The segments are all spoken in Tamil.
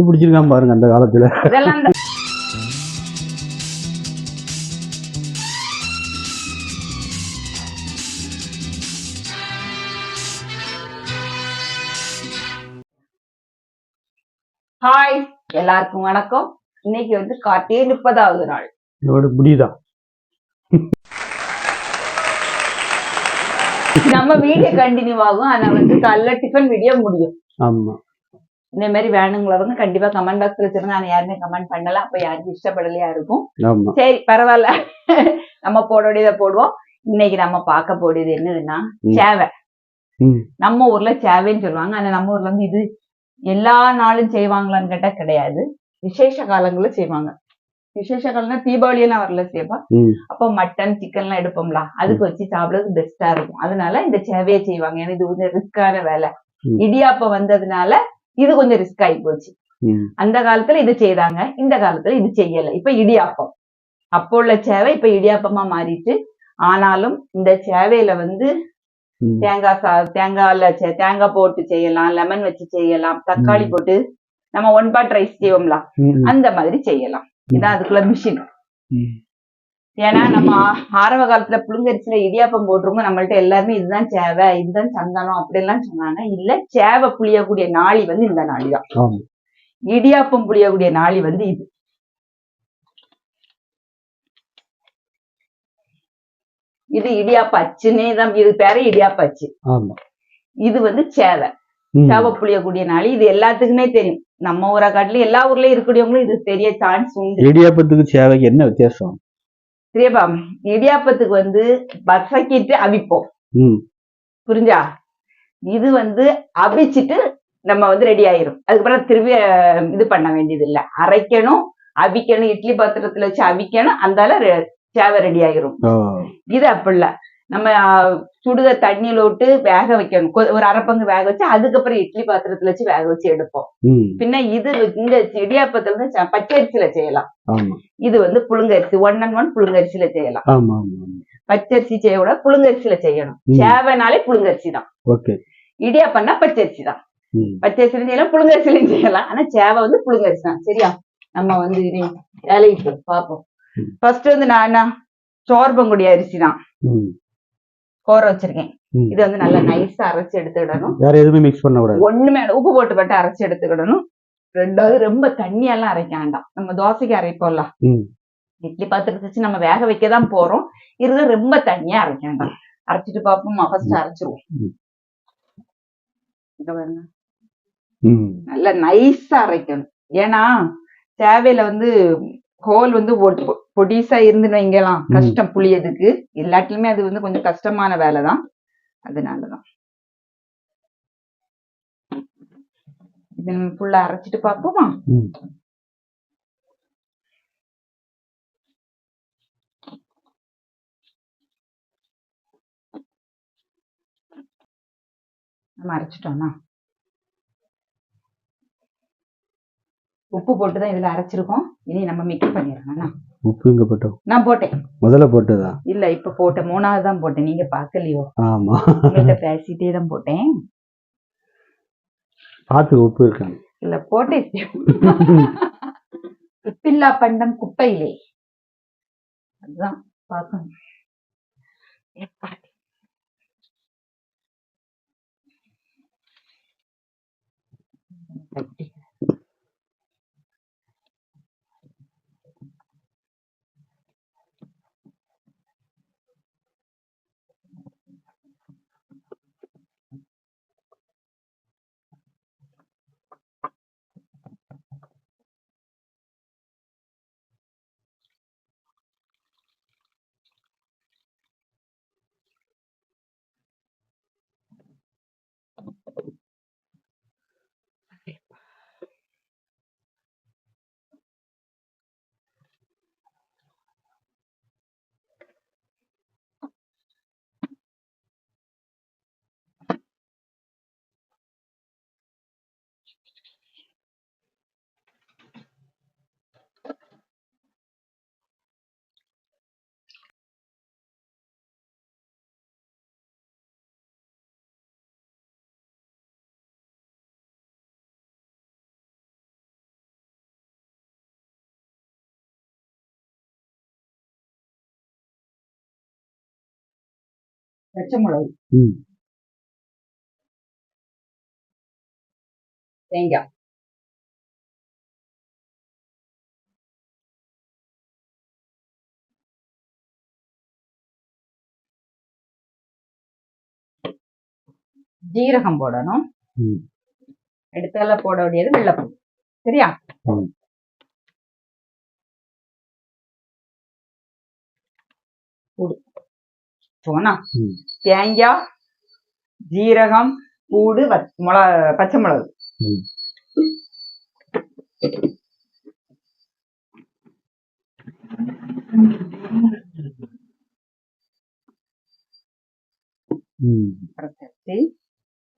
கண்டுபிடிச்சிருக்கான் பாருங்க அந்த காலத்துல. இதெல்லாம் ஹாய் எல்லாருக்கும் வணக்கம். இன்னைக்கு வந்து கார்த்திகை முப்பதாவது நாள். இதோட முடியுதான் நம்ம வீடியோ கண்டினியூ ஆகும். ஆனா வந்து காலைல டிஃபன் வீடியோ முடியும். ஆமா. இந்த மாதிரி வேணுங்கிறவங்க கண்டிப்பா கமெண்ட் பாக்ஸ்ல வச்சிருங்க நான் யாருமே கமெண்ட் பண்ணல. அப்ப யாருக்கும் இஷ்டப்படலையா இருக்கும். சரி பரவாயில்ல. நம்ம போட வேண்டியதை போடுவோம். இன்னைக்கு நம்ம பார்க்க போடியது என்னதுன்னா. சேவை. நம்ம ஊர்ல சேவைன்னு சொல்லுவாங்க. ஆனா நம்ம ஊர்ல வந்து இது எல்லா நாளும் செய்வாங்களான்னு கேட்டா கிடையாது. விசேஷ காலங்கள்ல செய்வாங்க. விசேஷ காலம்னா தீபாவளி எல்லாம் வரல சேப்பா. அப்போ மட்டன் சிக்கன் எல்லாம் எடுப்போம்ல. அதுக்கு வச்சு சாப்பிடுறது பெஸ்டா இருக்கும். அதனால இந்த சேவையை செய்வாங்க. ஏன்னா இது கொஞ்சம் ரிஸ்கான வேலை. இடியாப்பம் வந்ததுனால இது கொஞ்சம் ரிஸ்க் ஆகி போச்சு. அந்த காலத்துல இது செய்தாங்க இந்த காலத்துல இது செய்யல இப்ப இடியாப்பம் அப்போ உள்ள சேவை இப்ப இடியாப்பமா மாறிட்டு ஆனாலும் இந்த சேவையில வந்து. தேங்காய் சா தேங்காய்ல தேங்காய் போட்டு செய்யலாம் லெமன் வச்சு செய்யலாம் தக்காளி. போட்டு நம்ம ஒன் பாட் ரைஸ் செய்வோம்ல. அந்த மாதிரி செய்யலாம் இதான் அதுக்குள்ள மிஷின். ஏன்னா நம்ம ஆரம்ப காலத்துல புழுங்கரிசில இடியாப்பம் போட்டிருக்கோம். நம்மள்ட்ட எல்லாருமே இதுதான் சேவை இதுதான் சந்தனம் அப்படிலாம் சொன்னாங்க. இல்ல சேவை புளியக்கூடிய நாளி வந்து இந்த நாளி தான் ஆமா. இடியாப்பம் புளியக்கூடிய நாளி வந்து இது. இது இடியாப்ப அச்சுன்னே தான் இது பேரு இடியாப்ப அச்சு. ஆமா. இது வந்து சேவை. சேவை புளியக்கூடிய நாளி. இது எல்லாத்துக்குமே தெரியும். நம்ம ஊரை காட்டிலும் எல்லா ஊர்லயும் இருக்கக்கூடியவங்களும் இது தெரிய சான்ஸ் உண்டு. இடியாப்பத்துக்கு சேவைக்கு என்ன வித்தியாசம்? சரியாப்பா இடியாப்பத்துக்கு வந்து வசக்கிட்டு அவிப்போம். புரிஞ்சா? இது வந்து அவிச்சிட்டு நம்ம வந்து ரெடி ஆயிரும். அதுக்கப்புறம் திருப்பி இது பண்ண வேண்டியது இல்ல அரைக்கணும் அவிக்கணும் இட்லி பாத்திரத்துல வச்சு அவிக்கணும் அந்தால சேவை ரெடி ஆயிரும். இது அப்படி இல்ல நம்ம சுடுக தண்ணியில விட்டு வேக வைக்கணும். ஒரு அரை பங்கு வேக வச்சு அதுக்கப்புறம் இட்லி பாத்திரத்துல வச்சு வேக வச்சு எடுப்போம். பின்ன இது இந்த இடியாப்பத்துல வந்து ச- பச்சரிசியில செய்யலாம். இது வந்து புழுங்கரிசி ஒன் அண்ட் ஒன் புழுங்கரிசியில செய்யலாம். பச்சரிசி செய்யக்கூட புழுங்கரிசியில செய்யணும். ம். சேவைனாலே புழுங்கரிசி தான் ஓகே. இடியாப்பம்னா பச்சரிசி தான் ம். பச்சரிசிலும் செய்யலாம் புழுங்கரிசிலையும் செய்யலாம். ஆனா சேவை வந்து புழுங்கரிசி தான் சரியா? நம்ம வந்து இனி வேலைக்கு பார்ப்போம். ஃபர்ஸ்ட் வந்து நான் என்ன? சோர்பங்குடி அரிசி தான். கோர வச்சிருக்கேன். இது வந்து நல்லா நைஸா அரைச்சு எடுத்துக்கிடணும். வேற எதுவுமே மிக்ஸ் பண்ண கூடாது ஒண்ணுமே உப்பு போட்டு மட்டும் அரைச்சு எடுத்துக்கிடணும். ரெண்டாவது ரொம்ப தண்ணியெல்லாம் அரைக்க வேண்டாம். நம்ம தோசைக்கு அரைப்போம்ல. இட்லி பாத்திரத்தை வச்சு நம்ம வேக வைக்க தான் போறோம். இருந்தா ரொம்ப தண்ணியா அரைக்க வேண்டாம். அரைச்சிட்டு பார்ப்போமா? ஃபர்ஸ்ட் அரைச்சிருவோம். நல்லா நைஸா அரைக்கணும். ஏன்னா தேவையில வந்து ஹோல் வந்து பொடிசா இருந்துன்னு வைங்கலாம். கஷ்டம் புளியதுக்கு. எல்லாத்துலயுமே அது வந்து கொஞ்சம் கஷ்டமான வேலை தான். அதனாலதான். இது நம்ம ஃபுல்லா அரைச்சிட்டு பார்ப்போமா. நம்ம அரைச்சிட்டோம்னா உப்பு போட்டு தான் இதுல அரைச்சிருக்கோம். இனி நம்ம மிக்ஸ் பண்ணிடலாம். உப்பு இங்க போட்டோம்? நான் போட்டேன். முதல்ல போட்டதா? இல்ல இப்ப போட்டேன் மூணாவது தான் போட்டேன். நீங்க பாக்கலையோ ஆமா. பேசிட்டே தான் போட்டேன். பாத்து உப்பு இருக்காங்க இல்ல போட்டேன். உப்பில்லா பண்டம் குப்பையிலே. அதுதான் பார்க்கணும். எப்பா. பச்சை மிளகு தேங்காய். ஜீரகம் போடணும். ம். அடுத்தால போட வேண்டியது வெள்ளைப்பூ. சரியா? பூடு. போனா தேங்காய் ஜீரகம் பூடு வத்- மிள பச்சை மிளகு.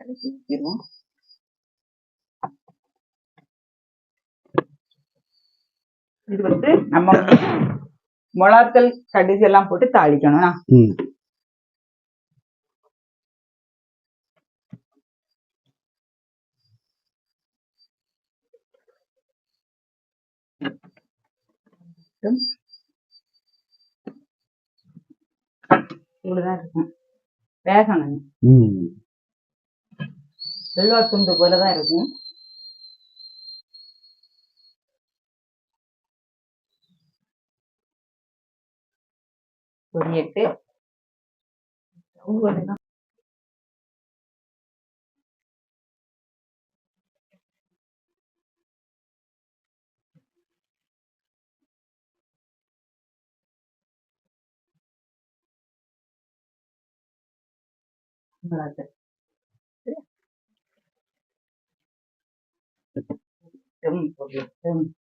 கடைசி ஊற்றிடுவோம் இது வந்து நம்ம வந்து மிளகாத்தல் கடுகு எல்லாம் போட்டு தாளிக்கணும்னா ம் இவ்வளவுதான் இருக்கும். வேகணும் வெள்ளுவா துண்டு போலதான் இருக்கும். பொரியட்டு dans la tête. C'est bon, c'est.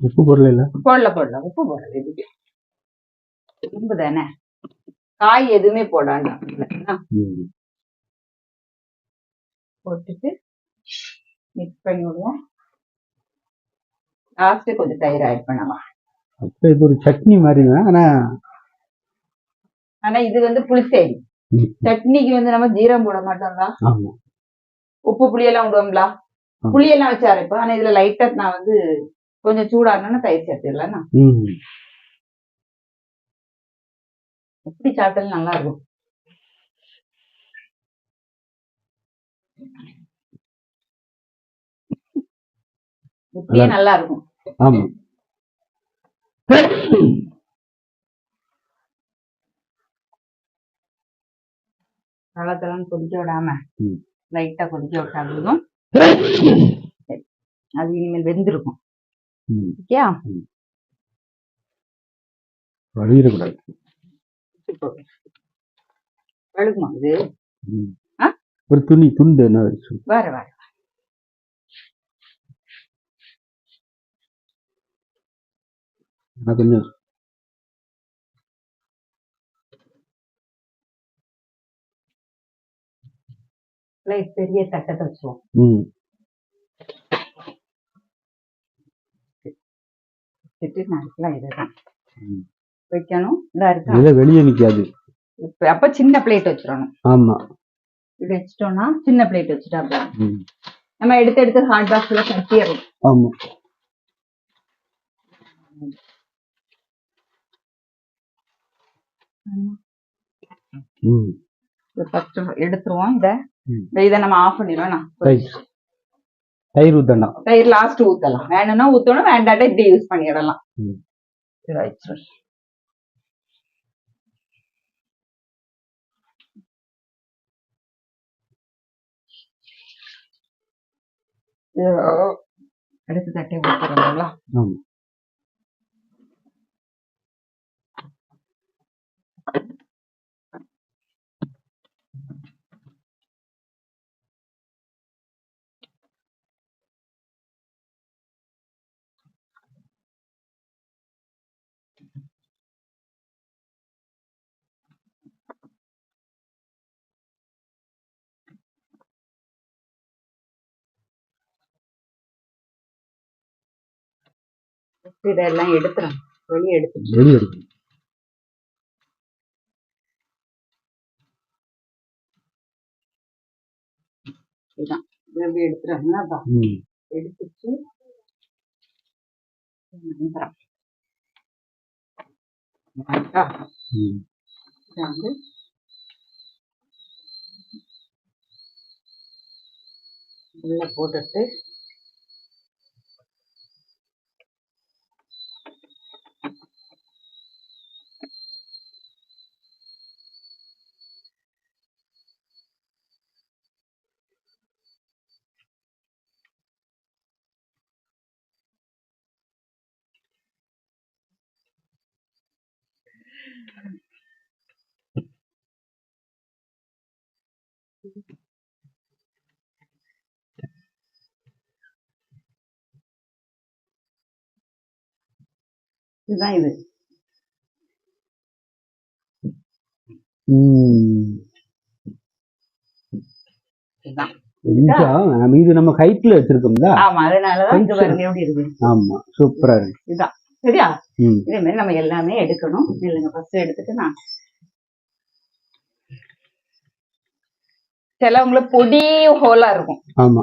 உப்பு பொருள் இல்லை போடல போடல. உப்பு போடல எதுக்கு உப்பு தானே காய் எதுவுமே போடாண்டாம் போட்டுட்டு மிக்ஸ் பண்ணி விடுவோம். லாஸ்ட் கொஞ்சம் தயிர் ஆட் பண்ணலாம். அப்போ இது ஒரு சட்னி மாதிரி தான் ஆனால் ஆனா இது வந்து புளிச்சேரி ம். சட்னிக்கு வந்து நம்ம ஜீரம் போட மாட்டோம்ல? ஆமாம் உப்பு புளியெல்லாம் விடுவோம்ல? ஆ. புளியெல்லாம் வச்சு அரைப்போம். ஆனா இதுல லைட்டா நான் வந்து கொஞ்சம் சூடாகணும்னா தயிர் சேர்த்துடலாம் ம். எப்படி சாப்பிட்டாலும் நல்லா இருக்கும் இப்படியே நல்லா இருக்கும் ஆமாம் தளத்தளன்னு கொதிக்க விடாம லைட்டா கொதிக்க விட்டாலும் அது இனிமேல் வெந்திருக்கும். ம். ஓகே வழியிடக்கூடாது வெளுக்குமா இது? ஒரு துணி துண்டு என்ன வேற நான் கொஞ்சம் பெரிய தட்டத்தை வச்சுருவோம் வச்சுட்டு நாளைக்குலாம் இதுதான். வைக்கணும். இருக்கா? இதை வெளியே நிற்காது அப்ப சின்ன பிளேட் வச்சிடணும். ஆமாம் இது வச்சிட்டோம்னா சின்ன பிளேட் வச்சுட்டா நம்ம எடுத்து எடுத்து ஹாட் பாக்ஸ்ல கட்டிடுறோம் ஆமாம் ம். ஃபர்ஸ்ட் எடுத்துருவோம். இத. இதை நம்ம ஆஃப் பண்ணிடுவோம். தயிர் ஊத்தண்டா தயிர் லாஸ்ட் ஊத்தலாம். வேணும்னா ஊத்தணும் வேண்டாட்டா இப்படி யூஸ் பண்ணிடலாம். அடுத்த தட்டை ஊத்துறோம்ல ஆமாம் இதெல்லாம் எடுத்துறோம் வெளியே எடுத்துட்டு வெளியே எடுக்கணும் இதுதான் இதை அப்படியே எடுத்துறாங்கன்னா அதான் எடுத்துட்டு வந்து உள்ள போட்டுட்டு இதுதான் இது. இது நம்ம ஹைட்ல வச்சிருக்கோம்ல. ஆமா அதனாலதான் ஆமா சூப்பரா இருக்கு. இதுதான் சரியா? இதே மாதிரி நம்ம எல்லாமே எடுக்கணும். இல்லைங்க ஃபர்ஸ்ட் எடுத்துட்டு நான் சிலவங்களுக்கு பொடி ஹோலா இருக்கும். ஆமா.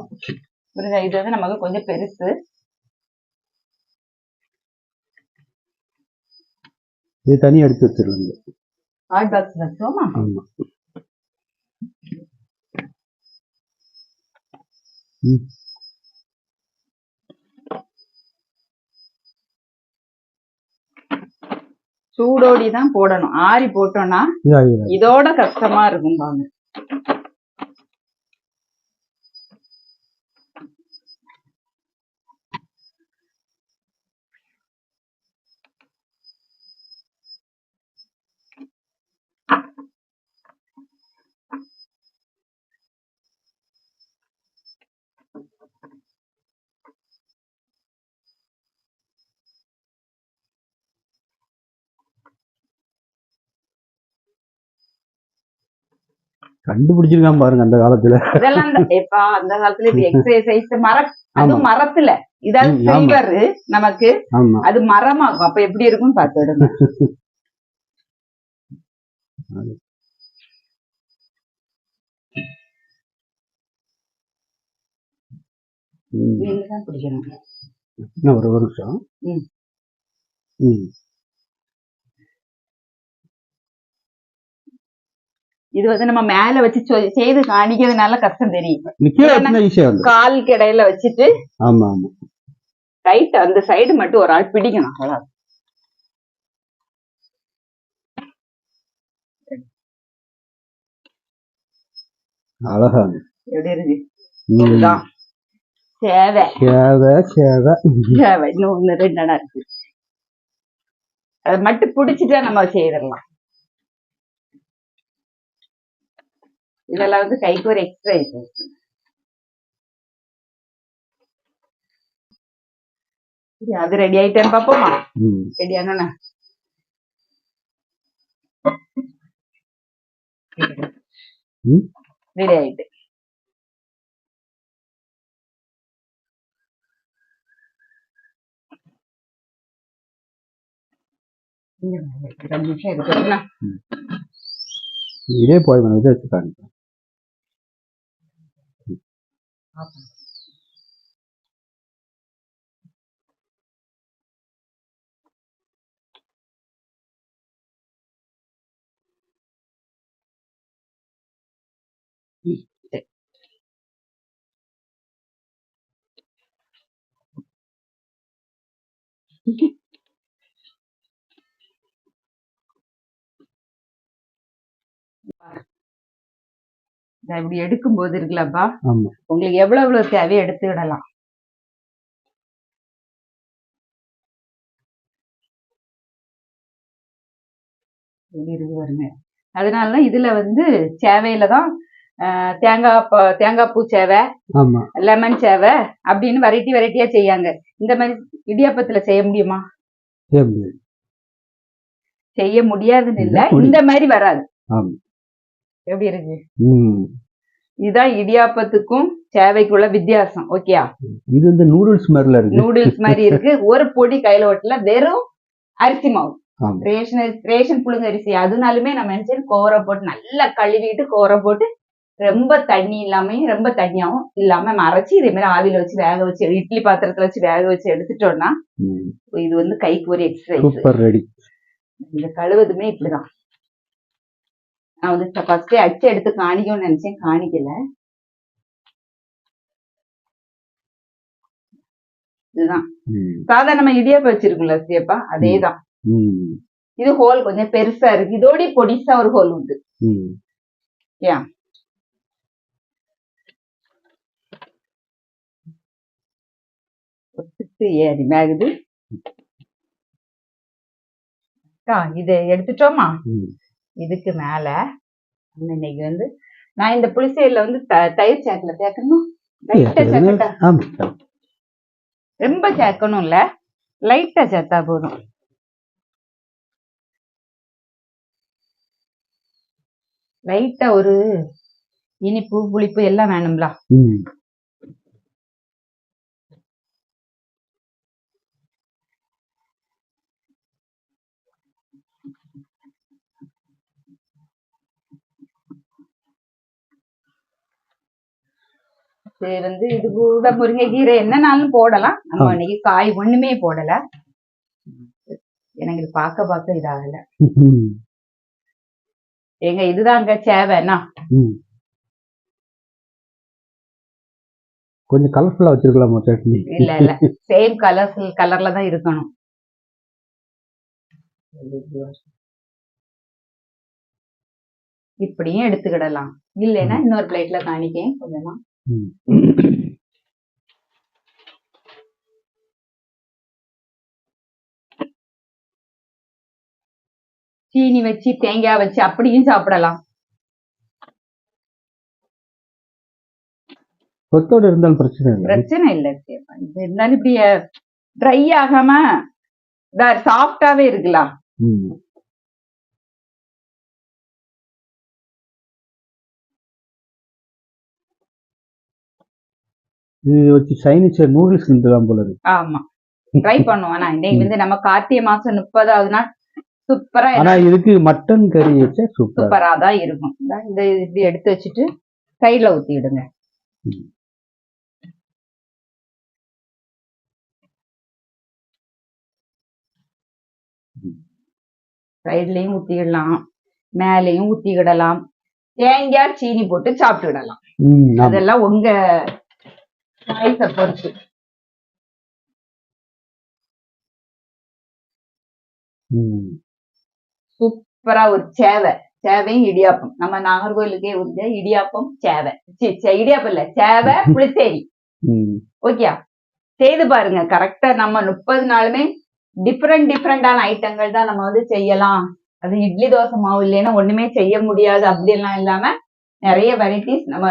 புரியுதா? இது வந்து நமக்கு கொஞ்சம் பெருசு. இது தனியா எடுத்து வச்சிருவாங்க ஹாட் பாக்ஸ் வச்சோமா ஆமா. ம். சூடோடி தான் போடணும். ஆறி போட்டோம்னா இதோட கஷ்டமா இருக்கும் பாங்க கண்டுபிடிச்சிருக்கான் பாருங்க அந்த காலத்துல. இதெல்லாம் இந்த- எப்பா அந்த காலத்துல எக்ஸசைஸ் மர ஆமா. அதுவும் மரத்துல இதாவது. சில்வர் நமக்கு. அது மரமாகும். அப்ப எப்படி இருக்கும்னு பார்த்துடுங்க ஒரு ஒரு நிமிஷம் ம். ம். இது வந்து நம்ம மேல வச்சு செய்து காணிக்கிறதுனால கஷ்டம் தெரியும். கால் கிடையில வச்சுட்டு ஆமா ஆமா. ரைட் அந்த சைடு மட்டும் ஒரு ஆள் பிடிக்கணும் அவ்வளவுதான். அழகா. எப்படி இருக்கு? சேவை. சேவை சேவை. சேவை. இன்னும் ஒண்ணு ரெண்டு இடம் இருக்கு. அதை மட்டும் பிடிச்சிட்டா நம்ம செய்திடலாம். இதெல்லாம் வந்து கைக்கு ஒரு எக்ஸசைஸ் அது ரெடி ஆயிட்டேன்னு பாப்போமா ம். ரெடி ஆனா ம். ரெடி ஆயிட்டு இங்க வாங்க, ரெண்டு நிமிஷம் இருக்குதுன்னா இதே போய் இதை வச்சுக்காங்க இதை இப்படி எடுக்கும் போது இருக்குல்லப்பா உங்களுக்கு எவ்வளவு எவ்வளவு தேவையோ எடுத்துக்கிடலாம் இப்படி இருக்கு பாருங்க அதனாலதான் இதுல வந்து சேவையில தான் தேங்காய் தேங்காய் பூ சேவை லெமன் சேவை அப்படின்னு வெரைட்டி வெரைட்டியா செய்யாங்க இந்த மாதிரி இடியாப்பத்துல செய்ய முடியுமா? செய்ய முடியாது. செய்ய முடியாதுன்னு இல்ல. இந்த மாதிரி வராது. ஆமா. எப்படி இருக்கு? இதுதான் இடியாப்பத்துக்கும் சேவைக்குள்ள வித்தியாசம் ஓகேயா? இது வந்து நூடுல்ஸ் மாதிரில இருக்கு. நூடுல்ஸ் மாதிரி இருக்கு. ஒரு பொடி கையில ஓட்டல வெறும் அரிசி மாவு. ரேஷன் ரேஷன் புழுங்க அரிசி. அதனாலுமே நம்ம நினைச்சு கோரை போட்டு நல்லா கழுவிட்டு கோரை போட்டு ரொம்ப தண்ணி இல்லாமையும் ரொம்ப தண்ணியாவும் இல்லாம அரைச்சி இதே மாதிரி ஆவியில வச்சு வேக வச்சு இட்லி பாத்திரத்துல வச்சு வேக வச்சு எடுத்துட்டோம்னா. இது வந்து கைக்கு ஒரு எக்ஸசைஸ் இந்த கழுவுதுமே இப்படிதான். நான் வந்து ஃபர்ஸ்டே அச்சு எடுத்து காணிக்கணும்னு நினைச்சேன். காணிக்கல. இதுதான். ம். சாதாரண இடியாப்பம் வச்சிருக்கோம்ல சியப்பா அதேதான். இது ஹோல் கொஞ்சம் பெருசா இருக்கு. இதோட பொடிசா ஒரு ஹோல் உண்டு. சுத்து ஏறி மேகுது இதை. எடுத்துட்டோமா. இதுக்கு மேல இன்னைக்கு வந்து நான் இந்த புளிசேரியில வந்து த- தயிர் சேர்க்கல சேர்க்கணும் லைட்டா சேர்க்கட்டா ஆமா ரொம்ப சேர்க்கணும்ல லைட்டா சேர்த்தா போதும். லைட்டா ஒரு இனிப்பு புளிப்பு எல்லாம் வேணும்ல. இது வந்து இது கூட முருங்கைக்கீரை என்னனாலும் போடலாம். நம்ம ஆ. இன்னைக்கு காய் ஒண்ணுமே போடல. எனக்கு இது பார்க்க பார்க்க இதாகல. ம். ஏங்க இதுதாங்க ம். கொஞ்சம் கலர்ஃபுல்லா வச்சிருக்கலாமா சட்னி? இல்ல இல்ல. சேம் கலர்ஸ் கலர்ல தான் இருக்கணும். இப்படியும் எடுத்துக்கிடலாம். இல்லைன்னா இன்னொரு பிளேட்ல காணிக்கேன் கொஞ்சமா. சீனி வச்சு தேங்காய் வச்சு அப்படியும் சாப்பிடலாம். கொத்தோட இருந்தாலும் பிரச்சனை இல்லை. பிரச்சனை இல்ல. இது இருந்தாலும் இப்படி ட்ரை ஆகாம சாஃப்டாவே இருக்கலாம். இது வச்சு சைனீஸ் நூடுல்ஸ் கிண்டலாம் போல இருக்கு. ஆமா. ட்ரை பண்ணுவோம். நான் இன்னைக்கு வந்து நம்ம கார்த்திகை மாசம் முப்பதாவது நாள் சூப்பரா ஆனா இதுக்கு மட்டன் கறி வச்சா சூப்பர் சூப்பரா தான் இருக்கும். இந்தா இப்படி எடுத்து வச்சுட்டு சைடுல ஊத்திடுங்க. சைடுலயும் ஊத்திடலாம் மேலேயும் ஊத்திக்கிடலாம் தேங்காய் சீனி போட்டு சாப்பிட்டுடலாம். அதெல்லாம் உங்க சாய்ஸ பொறுத்து. சூப்பரா ஒரு சேவை சேவையும் இடியாப்பம். நம்ம நாகர்கோயிலுக்கே உள்ள இடியாப்பம் சேவை. இடியாப்பம் இல்ல சேவை புளிச்சேரி. ஓகே செய்து பாருங்க கரெக்டா நம்ம முப்பது நாளுமே டிஃப்ரெண்ட் டிஃப்ரெண்டான ஐட்டங்கள் தான் நம்ம வந்து செய்யலாம். அது இட்லி தோசை மாவு இல்லைன்னா ஒண்ணுமே செய்ய முடியாது. அப்படியெல்லாம் இல்லாம நிறைய வெரைட்டிஸ் நம்ம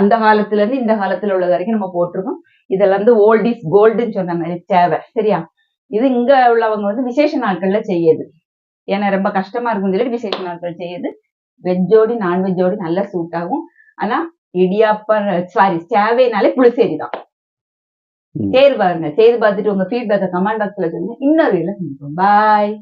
அந்த காலத்துல இருந்து இந்த காலத்துல உள்ளது வரைக்கும் நம்ம போட்டிருக்கோம். இதெல்லாம் வந்து ஓல்ட் இஸ் கோல்டுன்னு சொன்ன மாதிரி சேவை சரியா? இது இங்க உள்ளவங்க வந்து விசேஷ நாட்கள்ல செய்யுது. ஏன்னா ரொம்ப கஷ்டமா இருக்கும் சொல்லிட்டு விசேஷ நாட்கள் செய்யுது. வெஜ்ஜோடி நான்வெஜ்ஜோடி நல்லா சூட் ஆகும். ஆனா இடியாப்பம் சாரி சேவைனாலே புளிசேரி தான். செய்து பாருங்க செய்து பார்த்துட்டு உங்க ஃபீட்பேக்கை கமெண்ட் பாக்ஸ்ல சொல்லுங்க. இன்னொரு வீடியோல பாய்